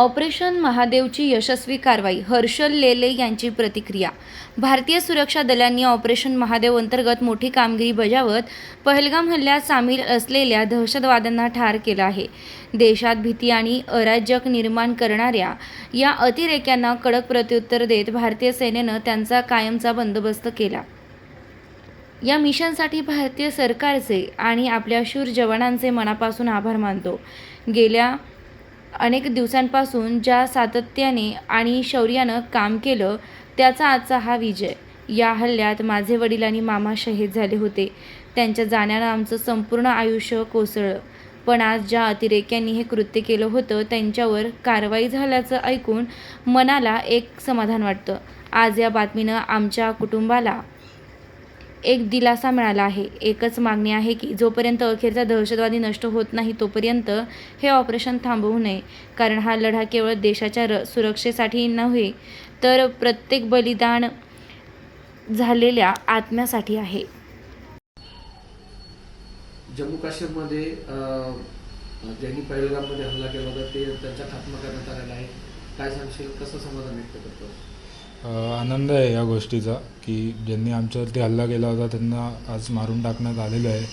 Operation महादेवची यशस्वी कारवाई हर्षल लेले यांची प्रतिक्रिया. भारतीय सुरक्षा दलांनी ऑपरेशन महादेव अंतर्गत मोठी कामगिरी बजावत पहलगाम हल्ल्यात सामील असलेल्या दहशतवाद्यांना ठार केलं आहे. देशात भीती आणि अराजक निर्माण करणाऱ्या या अतिरेक्यांना कडक प्रत्युत्तर देत भारतीय सेनेनं त्यांचा कायमचा बंदोबस्त केला. या मिशनसाठी भारतीय सरकारचे आणि आपल्या शूर जवानांचे मनापासून आभार मानतो. गेल्या अनेक दिवसांपासून ज्या सातत्याने आणि शौर्यानं काम केलं त्याचा आजचा हा विजय. या हल्ल्यात माझे वडील आणि मामा शहीद झाले होते. त्यांच्या जाण्यानं आमचं संपूर्ण आयुष्य कोसळलं. पण आज ज्या अतिरेक्यांनी हे कृत्य केलं होतं त्यांच्यावर कारवाई झाल्याचं ऐकून मनाला एक समाधान वाटतं. आज या बातमीनं आमच्या कुटुंबाला एक दिलासा मिळाला आहे. एकच मागणी आहे की जोपर्यंत अखेरचा दहशतवादी नष्ट होत नाही तोपर्यंत हे ऑपरेशन थांबवू नये. कारण हा लढा केवळ देशाच्या र सुरक्षेसाठी नव्हे तर प्रत्येक बलिदान झालेल्या आत्म्यासाठी आहे. जम्मू काश्मीरमध्ये ज्यांनी पहिलगाममध्ये हल्ला केला होता ते त्यांचा खात्मा करण्यात आलेला आहे काय सांगशील? कसं समाधान व्यक्त करतो? आनंद आहे या गोष्टीचा की ज्यांनी आमच्यावरती हल्ला केला होता त्यांना आज मारून टाकण्यात आलेलं आहे.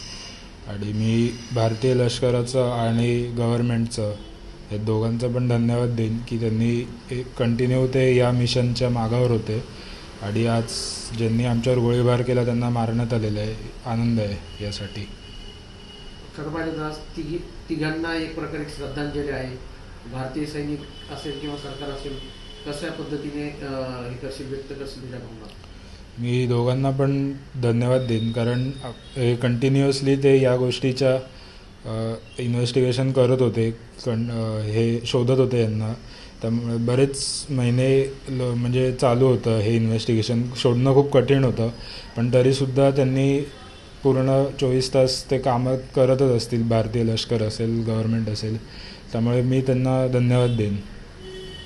आणि मी भारतीय लष्कराचं आणि गव्हर्मेंटचं या दोघांचं पण धन्यवाद देईन की त्यांनी एक कंटिन्यू ते या मिशनच्या मागावर होते. आणि आज ज्यांनी आमच्यावर गोळीबार केला त्यांना मारण्यात आलेलं आहे. आनंद आहे यासाठी. खरं पाहिजे तिघी तिघांना एक प्रकारे श्रद्धांजली आहे. भारतीय सैनिक असेल किंवा सरकार असेल कशा पद्धतीने हे करशील व्यक्त करशील तुझ्या भावना? मी दोघांना पण धन्यवाद देईन कारण हे कंटिन्युअसली ते या गोष्टीच्या इन्व्हेस्टिगेशन करत होते कण अ, हे शोधत होते यांना. त्यामुळे बरेच महिने ल म्हणजे चालू होतं हे इन्व्हेस्टिगेशन शोधणं खूप कठीण होतं पण तरीसुद्धा त्यांनी पूर्ण चोवीस तास ते कामं करतच असतील. भारतीय लष्कर असेल गव्हर्मेंट असेल त्यामुळे मी त्यांना धन्यवाद देईन.